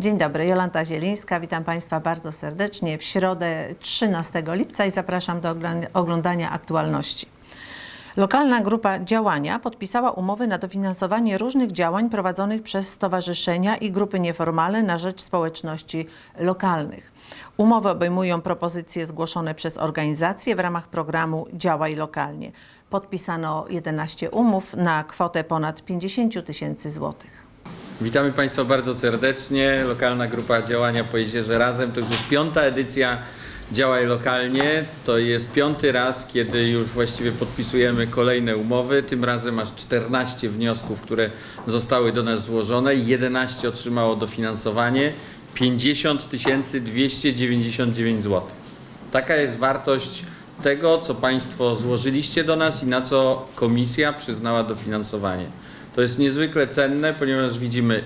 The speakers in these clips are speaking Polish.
Dzień dobry, Jolanta Zielińska. Witam Państwa bardzo serdecznie w środę 13 lipca i zapraszam do oglądania aktualności. Lokalna grupa działania podpisała umowy na dofinansowanie różnych działań prowadzonych przez stowarzyszenia i grupy nieformalne na rzecz społeczności lokalnych. Umowy obejmują propozycje zgłoszone przez organizacje w ramach programu Działaj Lokalnie. Podpisano 11 umów na kwotę ponad 50 tysięcy złotych. Witamy Państwa bardzo serdecznie. Lokalna grupa działania po Jezierze Razem to już jest piąta edycja Działaj Lokalnie. To jest piąty raz, kiedy już właściwie podpisujemy kolejne umowy. Tym razem aż 14 wniosków, które zostały do nas złożone. 11 otrzymało dofinansowanie. 50 299 zł. Taka jest wartość tego, co Państwo złożyliście do nas i na co komisja przyznała dofinansowanie. To jest niezwykle cenne, ponieważ widzimy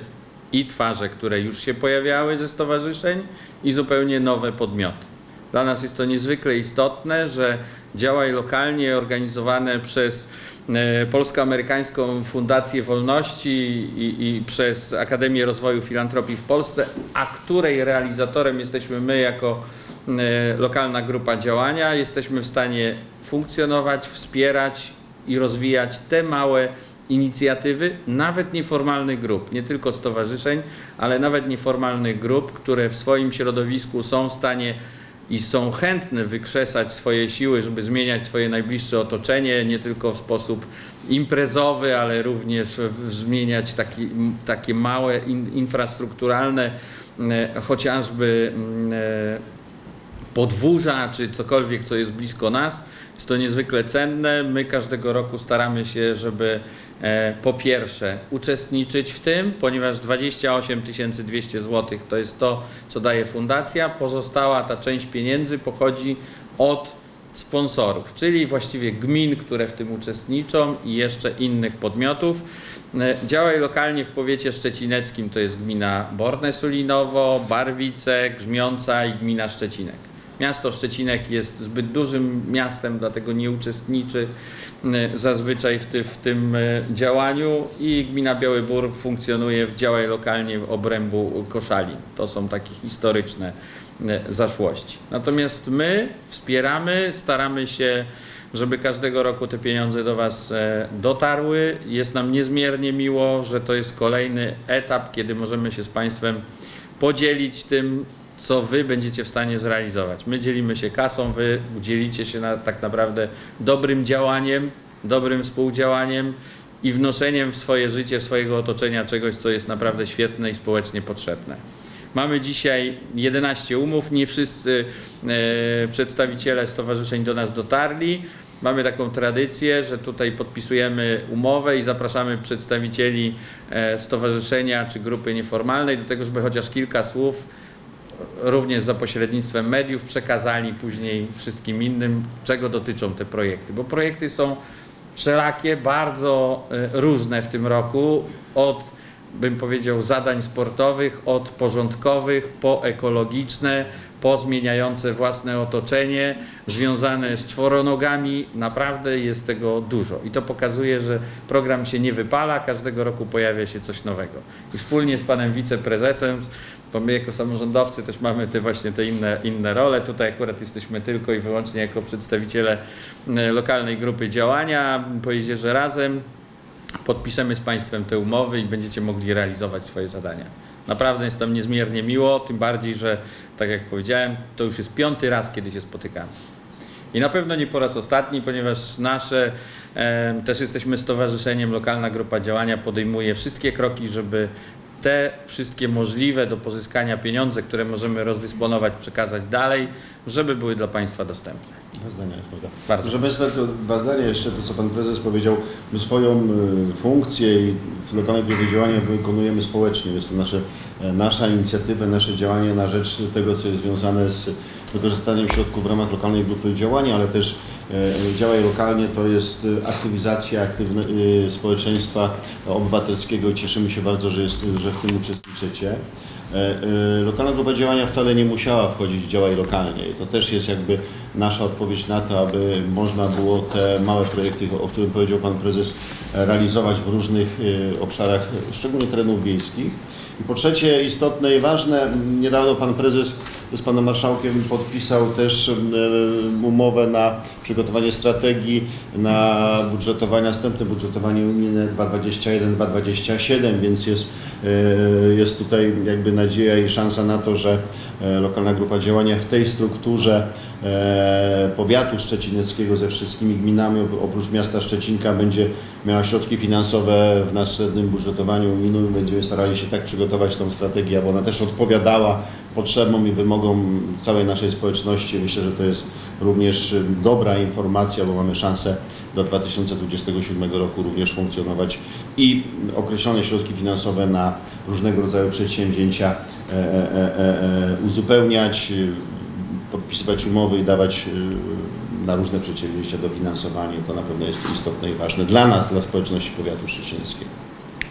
i twarze, które już się pojawiały ze stowarzyszeń, i zupełnie nowe podmioty. Dla nas jest to niezwykle istotne, że działaj lokalnie organizowane przez e, Polsko-Amerykańską Fundację Wolności i, i przez Akademię Rozwoju Filantropii w Polsce, a której realizatorem jesteśmy my jako e, lokalna grupa działania, jesteśmy w stanie funkcjonować, wspierać i rozwijać te małe inicjatywy, nawet nieformalnych grup, nie tylko stowarzyszeń, ale nawet nieformalnych grup, które w swoim środowisku są w stanie i są chętne wykrzesać swoje siły, żeby zmieniać swoje najbliższe otoczenie, nie tylko w sposób imprezowy, ale również zmieniać taki, takie małe, in, infrastrukturalne, e, chociażby e, podwórza czy cokolwiek, co jest blisko nas. Jest to niezwykle cenne. My każdego roku staramy się, żeby po pierwsze uczestniczyć w tym, ponieważ 28 200 zł to jest to, co daje fundacja. Pozostała ta część pieniędzy pochodzi od sponsorów, czyli właściwie gmin, które w tym uczestniczą i jeszcze innych podmiotów. E, Działaj lokalnie w powiecie szczecineckim to jest gmina Borne Sulinowo, Barwice, Grzmiąca i gmina Szczecinek. Miasto Szczecinek jest zbyt dużym miastem, dlatego nie uczestniczy e, zazwyczaj w, ty, w tym e, działaniu i gmina Biały Bór funkcjonuje w działaj lokalnie w obrębu Koszalin. To są takie historyczne e, zaszłości. Natomiast my wspieramy, staramy się, żeby każdego roku te pieniądze do Was e, dotarły. Jest nam niezmiernie miło, że to jest kolejny etap, kiedy możemy się z Państwem podzielić tym, co Wy będziecie w stanie zrealizować. My dzielimy się kasą, Wy dzielicie się na, tak naprawdę dobrym działaniem, dobrym współdziałaniem i wnoszeniem w swoje życie, swojego otoczenia czegoś, co jest naprawdę świetne i społecznie potrzebne. Mamy dzisiaj 11 umów, nie wszyscy e, przedstawiciele stowarzyszeń do nas dotarli. Mamy taką tradycję, że tutaj podpisujemy umowę i zapraszamy przedstawicieli e, stowarzyszenia czy grupy nieformalnej do tego, żeby chociaż kilka słów również za pośrednictwem mediów przekazali później wszystkim innym, czego dotyczą te projekty. Bo projekty są wszelakie, bardzo e, różne w tym roku, od bym powiedział zadań sportowych, od porządkowych po ekologiczne, po zmieniające własne otoczenie, związane z czworonogami. Naprawdę jest tego dużo i to pokazuje, że program się nie wypala, każdego roku pojawia się coś nowego. I wspólnie z panem wiceprezesem, bo my jako samorządowcy też mamy te właśnie te inne, inne role. Tutaj akurat jesteśmy tylko i wyłącznie jako przedstawiciele lokalnej grupy działania po Jezierze Razem. Podpiszemy z Państwem te umowy i będziecie mogli realizować swoje zadania. Naprawdę jest nam niezmiernie miło, tym bardziej, że tak jak powiedziałem, to już jest piąty raz, kiedy się spotykamy. I na pewno nie po raz ostatni, ponieważ nasze, e, też jesteśmy stowarzyszeniem, lokalna grupa działania podejmuje wszystkie kroki, żeby te wszystkie możliwe do pozyskania pieniądze, które możemy rozdysponować, przekazać dalej, żeby były dla Państwa dostępne. Dwa zdania, prawda? Bardzo Proszę Państwa, to dwa zdania jeszcze, to co Pan Prezes powiedział. My swoją y, funkcję i w lokalnej grupie działania wykonujemy społecznie. Jest to nasze, e, nasza inicjatywa, nasze działanie na rzecz tego, co jest związane z wykorzystaniem środków w ramach lokalnej grupy działania, ale też Działaj lokalnie to jest e, aktywizacja aktywne, e, społeczeństwa obywatelskiego i cieszymy się bardzo, że, jest, że w tym uczestniczycie. E, e, Lokalna grupa działania wcale nie musiała wchodzić w działaj lokalnie i to też jest jakby nasza odpowiedź na to, aby można było te małe projekty, o którym powiedział Pan Prezes, e, realizować w różnych e, obszarach, szczególnie terenów wiejskich. I po trzecie, istotne i ważne, niedawno Pan Prezes z Panem Marszałkiem podpisał też e, umowę na przygotowanie strategii na budżetowanie, następne budżetowanie unijne 2021-2027, więc jest, e, jest tutaj jakby nadzieja i szansa na to, że lokalna grupa działania w tej strukturze e, powiatu szczecineckiego ze wszystkimi gminami, oprócz miasta Szczecinka, będzie miała środki finansowe w następnym budżetowaniu unijnym. Będziemy starali się tak przygotować tą strategię, aby ona też odpowiadała potrzebom i wymogom całej naszej społeczności. Myślę, że to jest również dobra informacja, bo mamy szansę do 2027 roku również funkcjonować i określone środki finansowe na różnego rodzaju przedsięwzięcia e, e, e, e, uzupełniać, y, podpisywać umowy i dawać y, na różne przedsięwzięcia dofinansowanie. To na pewno jest istotne i ważne dla nas, dla społeczności powiatu szczecińskiego.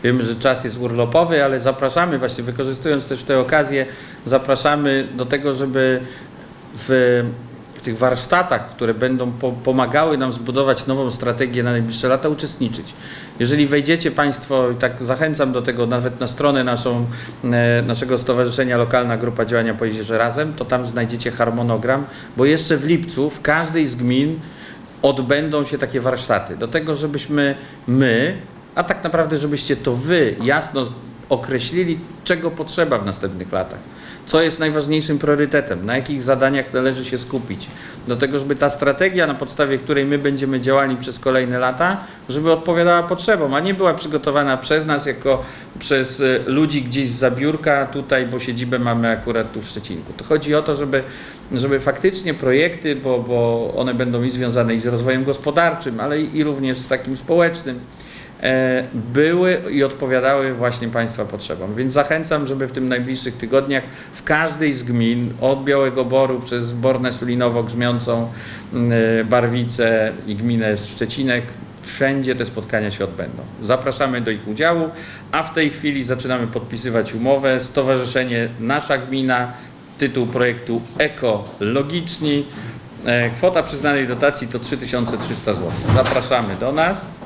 Wiemy, że czas jest urlopowy, ale zapraszamy, właśnie wykorzystując też tę okazję, zapraszamy do tego, żeby w tych warsztatach, które będą po, pomagały nam zbudować nową strategię na najbliższe lata, uczestniczyć. Jeżeli wejdziecie Państwo, i tak zachęcam do tego nawet na stronę naszą, e, naszego Stowarzyszenia Lokalna Grupa Działania po Jeziorze Razem, to tam znajdziecie harmonogram, bo jeszcze w lipcu w każdej z gmin odbędą się takie warsztaty. Do tego, żebyśmy my, a tak naprawdę, żebyście to wy jasno określili, czego potrzeba w następnych latach. Co jest najważniejszym priorytetem, na jakich zadaniach należy się skupić. Do tego, żeby ta strategia, na podstawie której my będziemy działali przez kolejne lata, żeby odpowiadała potrzebom, a nie była przygotowana przez nas, jako przez y, ludzi gdzieś z zabiórka tutaj, bo siedzibę mamy akurat tu w Szczecinku. To chodzi o to, żeby, żeby faktycznie projekty, bo, bo one będą i związane i z rozwojem gospodarczym, ale i również z takim społecznym, były i odpowiadały właśnie Państwa potrzebom. Więc zachęcam, żeby w tym najbliższych tygodniach w każdej z gmin, od Białego Boru przez Bornę Sulinowo, Grzmiącą, e, Barwice i gminę Szczecinek, wszędzie te spotkania się odbędą. Zapraszamy do ich udziału, a w tej chwili zaczynamy podpisywać umowę. Stowarzyszenie Nasza Gmina, tytuł projektu Ekologiczni. E, Kwota przyznanej dotacji to 3300 zł. Zapraszamy do nas.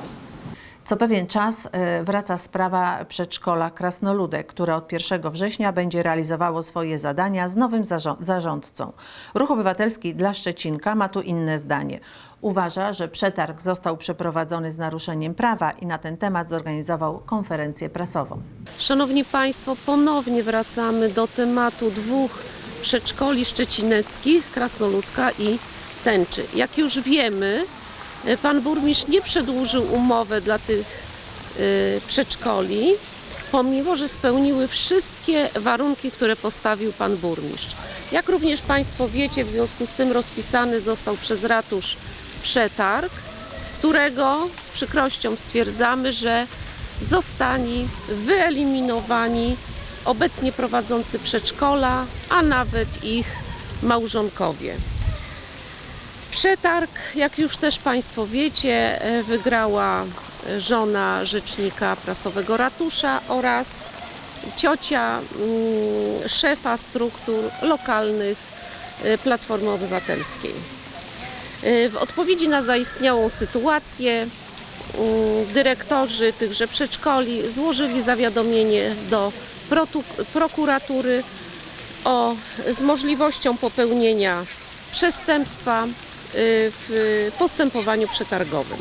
Co pewien czas e, wraca sprawa przedszkola Krasnoludek, które od 1 września będzie realizowało swoje zadania z nowym zarząd- zarządcą. Ruch Obywatelski dla Szczecinka ma tu inne zdanie. Uważa, że przetarg został przeprowadzony z naruszeniem prawa i na ten temat zorganizował konferencję prasową. Szanowni Państwo, ponownie wracamy do tematu dwóch przedszkoli szczecineckich, Krasnoludka i Tęczy. Jak już wiemy, pan burmistrz nie przedłużył umowę dla tych e, przedszkoli, pomimo że spełniły wszystkie warunki, które postawił pan burmistrz. Jak również Państwo wiecie, w związku z tym rozpisany został przez ratusz przetarg, z którego z przykrością stwierdzamy, że zostali wyeliminowani obecnie prowadzący przedszkola, a nawet ich małżonkowie. Przetarg, jak już też Państwo wiecie, e, wygrała e, żona rzecznika prasowego ratusza oraz ciocia mm, szefa struktur lokalnych e, Platformy Obywatelskiej. W odpowiedzi na zaistniałą sytuację mm, dyrektorzy tychże przedszkoli złożyli zawiadomienie do prokuratury o, z możliwością popełnienia przestępstwa w postępowaniu przetargowym.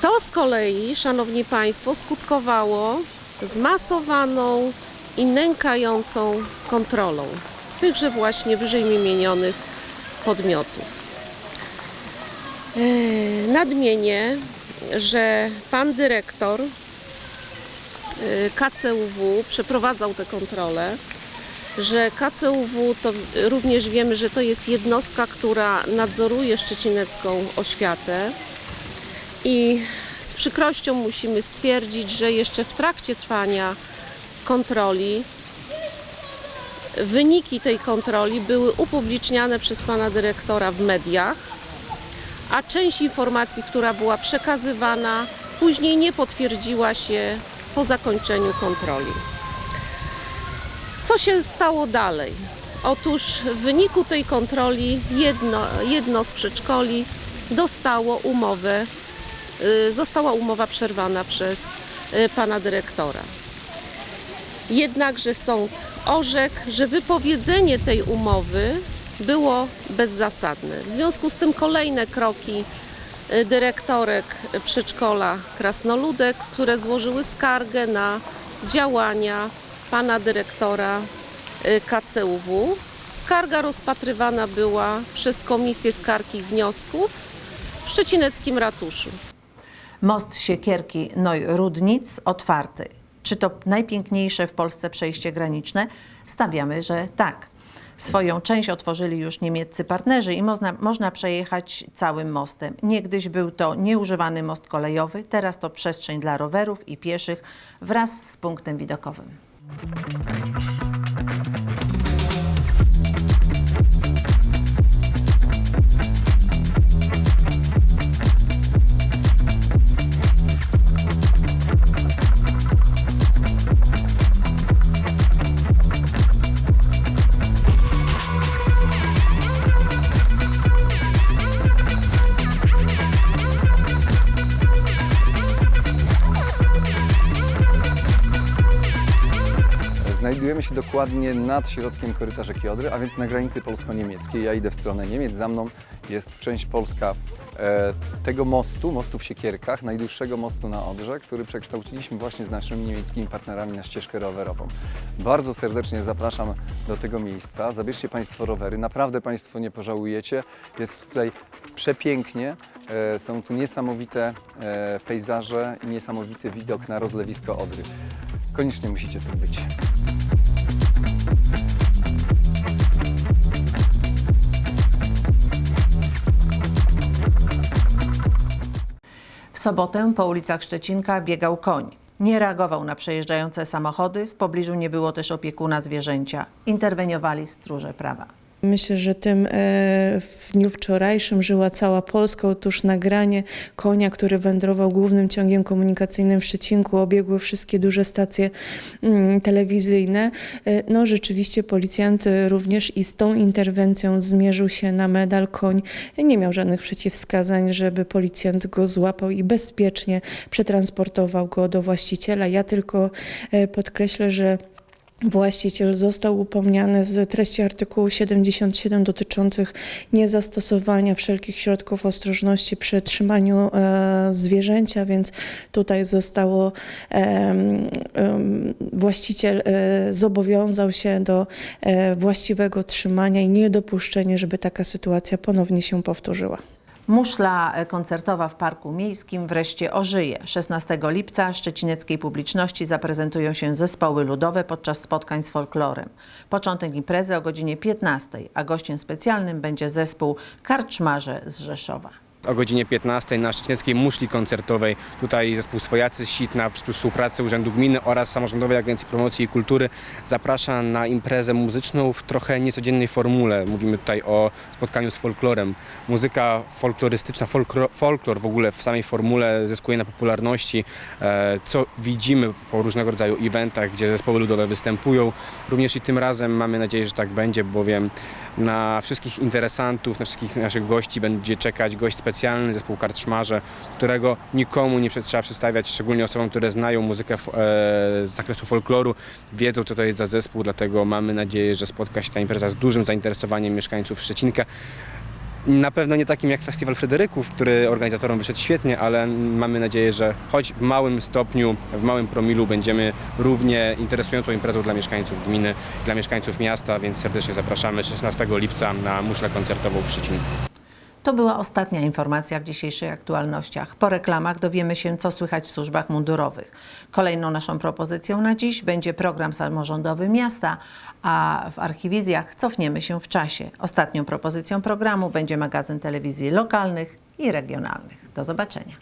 To z kolei, Szanowni Państwo, skutkowało zmasowaną i nękającą kontrolą tychże właśnie wyżej wymienionych podmiotów. Yy, Nadmienię, że pan dyrektor yy, KCUW przeprowadzał te kontrole, że KCUW to również wiemy, że to jest jednostka, która nadzoruje szczecinecką oświatę i z przykrością musimy stwierdzić, że jeszcze w trakcie trwania kontroli wyniki tej kontroli były upubliczniane przez pana dyrektora w mediach, a część informacji, która była przekazywana, później nie potwierdziła się po zakończeniu kontroli. Co się stało dalej? Otóż w wyniku tej kontroli jedno, jedno z przedszkoli dostało umowę, y, została umowa przerwana przez y, pana dyrektora. Jednakże sąd orzekł, że wypowiedzenie tej umowy było bezzasadne. W związku z tym kolejne kroki y, dyrektorek przedszkola Krasnoludek, które złożyły skargę na działania pana dyrektora y, KCUW. Skarga rozpatrywana była przez Komisję Skarg i Wniosków w Szczecineckim Ratuszu. Most Siekierki Noj-Rudnic otwarty. Czy to najpiękniejsze w Polsce przejście graniczne? Stawiamy, że tak. Swoją część otworzyli już niemieccy partnerzy i można, można przejechać całym mostem. Niegdyś był to nieużywany most kolejowy, teraz to przestrzeń dla rowerów i pieszych wraz z punktem widokowym. Thank you. Dokładnie nad środkiem koryta rzeki Odry, a więc na granicy polsko-niemieckiej. Ja idę w stronę Niemiec, za mną jest część polska e, tego mostu, mostu w Siekierkach, najdłuższego mostu na Odrze, który przekształciliśmy właśnie z naszymi niemieckimi partnerami na ścieżkę rowerową. Bardzo serdecznie zapraszam do tego miejsca. Zabierzcie Państwo rowery, naprawdę Państwo nie pożałujecie. Jest tutaj przepięknie, e, są tu niesamowite e, pejzaże i niesamowity widok na rozlewisko Odry. Koniecznie musicie tu być. Sobotę po ulicach Szczecinka biegał koń. Nie reagował na przejeżdżające samochody, w pobliżu nie było też opiekuna zwierzęcia. Interweniowali stróże prawa. Myślę, że tym e, w dniu wczorajszym żyła cała Polska. Otóż nagranie konia, który wędrował głównym ciągiem komunikacyjnym w Szczecinku, obiegły wszystkie duże stacje mm, telewizyjne. E, No rzeczywiście policjant e, również i z tą interwencją zmierzył się na medal. Koń nie miał żadnych przeciwwskazań, żeby policjant go złapał i bezpiecznie przetransportował go do właściciela. Ja tylko podkreślę, że Właściciel został upomniany z treści artykułu 77 dotyczących niezastosowania wszelkich środków ostrożności przy trzymaniu e, zwierzęcia, więc tutaj zostało em, em, właściciel e, zobowiązał się do e, właściwego trzymania i niedopuszczenia, żeby taka sytuacja ponownie się powtórzyła. Muszla koncertowa w Parku Miejskim wreszcie ożyje. 16 lipca szczecineckiej publiczności zaprezentują się zespoły ludowe podczas spotkań z folklorem. Początek imprezy o godzinie 15, a gościem specjalnym będzie zespół Karczmarze z Rzeszowa. O godzinie 15 na Szczecineckiej Muszli Koncertowej. Tutaj zespół Swojacy z Sitna przy współpracy Urzędu Gminy oraz Samorządowej Agencji Promocji i Kultury zaprasza na imprezę muzyczną w trochę niecodziennej formule. Mówimy tutaj o spotkaniu z folklorem. Muzyka folklorystyczna, folklor, folklor w ogóle w samej formule zyskuje na popularności, e, co widzimy po różnego rodzaju eventach, gdzie zespoły ludowe występują. Również i tym razem mamy nadzieję, że tak będzie, bowiem na wszystkich interesantów, na wszystkich naszych gości będzie czekać gość specjalny, zespół Karczmarze, którego nikomu nie trzeba przedstawiać, szczególnie osobom, które znają muzykę e, z zakresu folkloru, wiedzą co to jest za zespół, dlatego mamy nadzieję, że spotka się ta impreza z dużym zainteresowaniem mieszkańców Szczecinka. Na pewno nie takim jak Festiwal Fryderyków, który organizatorom wyszedł świetnie, ale mamy nadzieję, że choć w małym stopniu, w małym promilu będziemy równie interesującą imprezą dla mieszkańców gminy, dla mieszkańców miasta, więc serdecznie zapraszamy 16 lipca na muszlę koncertową w Szczecinku. To była ostatnia informacja w dzisiejszych aktualnościach. Po reklamach dowiemy się, co słychać w służbach mundurowych. Kolejną naszą propozycją na dziś będzie program samorządowy miasta, a w archiwizjach cofniemy się w czasie. Ostatnią propozycją programu będzie magazyn telewizji lokalnych i regionalnych. Do zobaczenia.